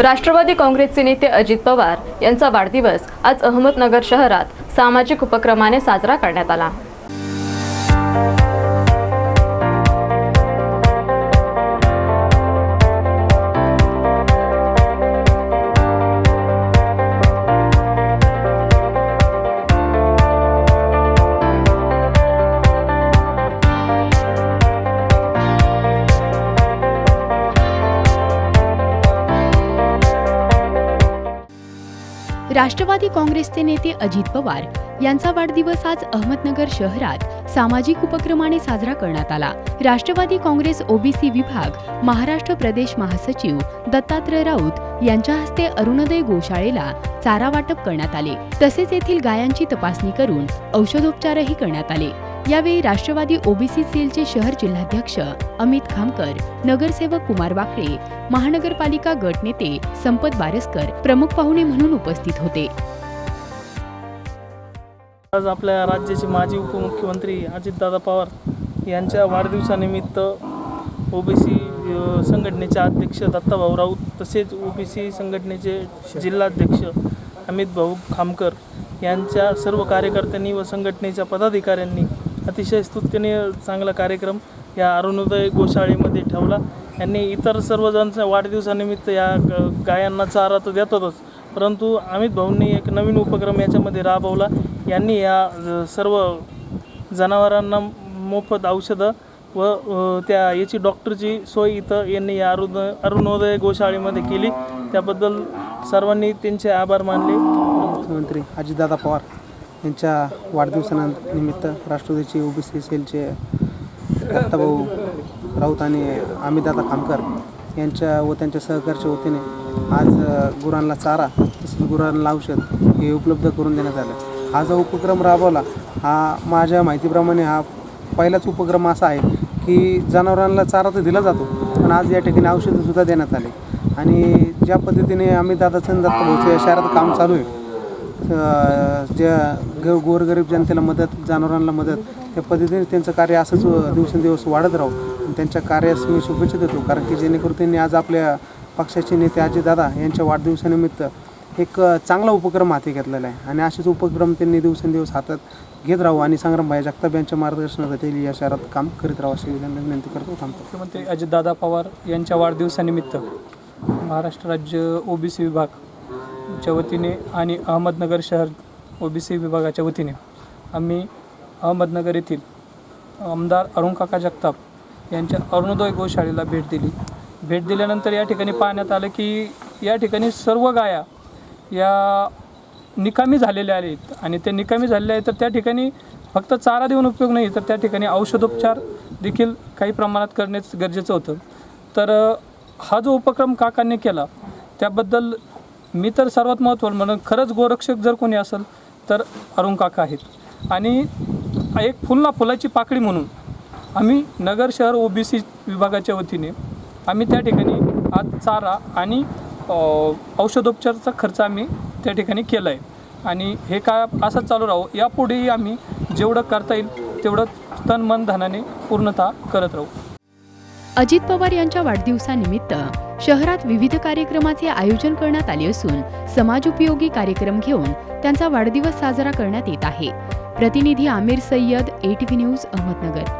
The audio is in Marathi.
राष्ट्रवादी काँग्रेसचे नेते अजित पवार यांचा वाढदिवस आज अहमदनगर शहरात सामाजिक उपक्रमाने साजरा करण्यात आला. राष्ट्रवादी काँग्रेसचे नेते अजित पवार यांचा वाढदिवस आज अहमदनगर शहरात सामाजिक उपक्रमाने साजरा करण्यात आला. राष्ट्रवादी काँग्रेस ओबीसी विभाग महाराष्ट्र प्रदेश महासचिव दत्तात्रय राऊत यांच्या हस्ते अरुणोदय गोशाळेला चारा वाटप करण्यात आले. तसेच येथील गायांची तपासणी करून औषधोपचारही करण्यात आले. यावेळी राष्ट्रवादी ओबीसी सेलचे शहर जिल्हाध्यक्ष अमित खामकर नगरसेवक कुमार वाकळे महानगरपालिका गटनेते संपत बारसकर प्रमुख पाहुणे म्हणून उपस्थित होते. आज आपल्या राज्याचे माजी उपमुख्यमंत्री अजितदादा पवार यांच्या वाढदिवसानिमित्त ओबीसी संघटनेचे अध्यक्ष दत्ताभाऊ राऊत तसेच ओबीसी संघटनेचे जिल्हाध्यक्ष अमित भाऊ खामकर यांच्या सर्व कार्यकर्त्यांनी व संघटनेच्या पदाधिकाऱ्यांनी अतिशय स्तुत्यनीय चांगला कार्यक्रम या अरुणोदय गोशाळेमध्ये ठेवला. यांनी इतर सर्वजणच्या वाढदिवसानिमित्त या ग- गायांना चारा तर देतातच परंतु अमित भाऊंनी एक नवीन उपक्रम याच्यामध्ये राबवला. यांनी या सर्व जनावरांना मोफत औषधं व त्या याची डॉक्टरची सोय इथं यांनी या अरुण अरुणोदय गोशाळेमध्ये केली. त्याबद्दल सर्वांनी त्यांचे आभार मानले. मुख्यमंत्री अजितदादा पवार. यांच्या वाढदिवसानिमित्त राष्ट्रवादीचे ओबीसी सेलचे दत्ताभाऊ राऊत आणि अमितदादा खामकर यांच्या व त्यांच्या सहकार्याच्या वतीने आज गुरांना चारा तसेच गुरांना औषध हे उपलब्ध करून देण्यात आलं. हा जो उपक्रम राबवला हा माझ्या माहितीप्रमाणे हा पहिलाच उपक्रम असा आहे की जनावरांना चारा तर दिला जातो पण आज या ठिकाणी औषधंसुद्धा देण्यात आले. आणि ज्या पद्धतीने आम्ही आणि दत्ताभाऊच्या शहरात काम चालू आहे ज्या ग गोरगरीब जनतेला मदत जनावरांना मदत त्या पद्धतीने त्यांचं कार्य असंच दिवसेंदिवस वाढत राहू. आणि त्यांच्या कार्यास मी शुभेच्छा देतो. कारण की जेणेकरून त्यांनी आज आपल्या पक्षाचे नेते अजितदादा यांच्या वाढदिवसानिमित्त एक चांगला उपक्रम हाती घेतलेला आहे. आणि असेच उपक्रम त्यांनी दिवसेंदिवस हातात घेत राहू. आणि संग्रामभाई जगताप यांच्या मार्गदर्शनाखाली या शहरात काम करीत राहू अशी विनंती करतो थांबतो. मुख्यमंत्री अजितदादा पवार यांच्या वाढदिवसानिमित्त महाराष्ट्र राज्य ओबीसी च्या वतीने आणि अहमदनगर शहर ओबीसी विभागाच्या वतीने आम्ही अहमदनगर येथील आमदार अरुण काका जगताप यांच्या अरुणोदय गोशाळेला भेट दिली. भेट दिल्यानंतर या ठिकाणी पाहण्यात आलं की या ठिकाणी सर्व गाया या निकामी झालेल्या आहेत आणि ते निकामी झालेले आहेत तर त्या ठिकाणी फक्त चारा देऊन उपयोग नाही तर त्या ठिकाणी औषधोपचार देखील काही प्रमाणात करणेच गरजेचं होतं. तर हा जो उपक्रम काकांनी केला त्याबद्दल मी तर सर्वात महत्त्वाचं म्हणून खरंच गोरक्षक जर कोणी असेल तर अरुण काका आहेत. आणि एक फुलना फुलाची पाकळी म्हणून आम्ही नगर शहर ओबीसी विभागाच्या वतीने आम्ही त्या ठिकाणी आज चारा आणि औषधोपचाराचा खर्च आम्ही त्या ठिकाणी केला आहे आणि हे काय असंच चालू राहू यापुढेही आम्ही जेवढं करता येईल तेवढं तन मन धनाने पूर्णतः करत राहू. अजित पवार यांच्या वाढदिवसानिमित्त शहरात विविध कार्यक्रमाचे आयोजन करण्यात आले असून समाजोपयोगी कार्यक्रम घेऊन त्यांचा वाढदिवस साजरा करण्यात येत आहे. प्रतिनिधी आमिर सय्यद एटीव्ही न्यूज अहमदनगर.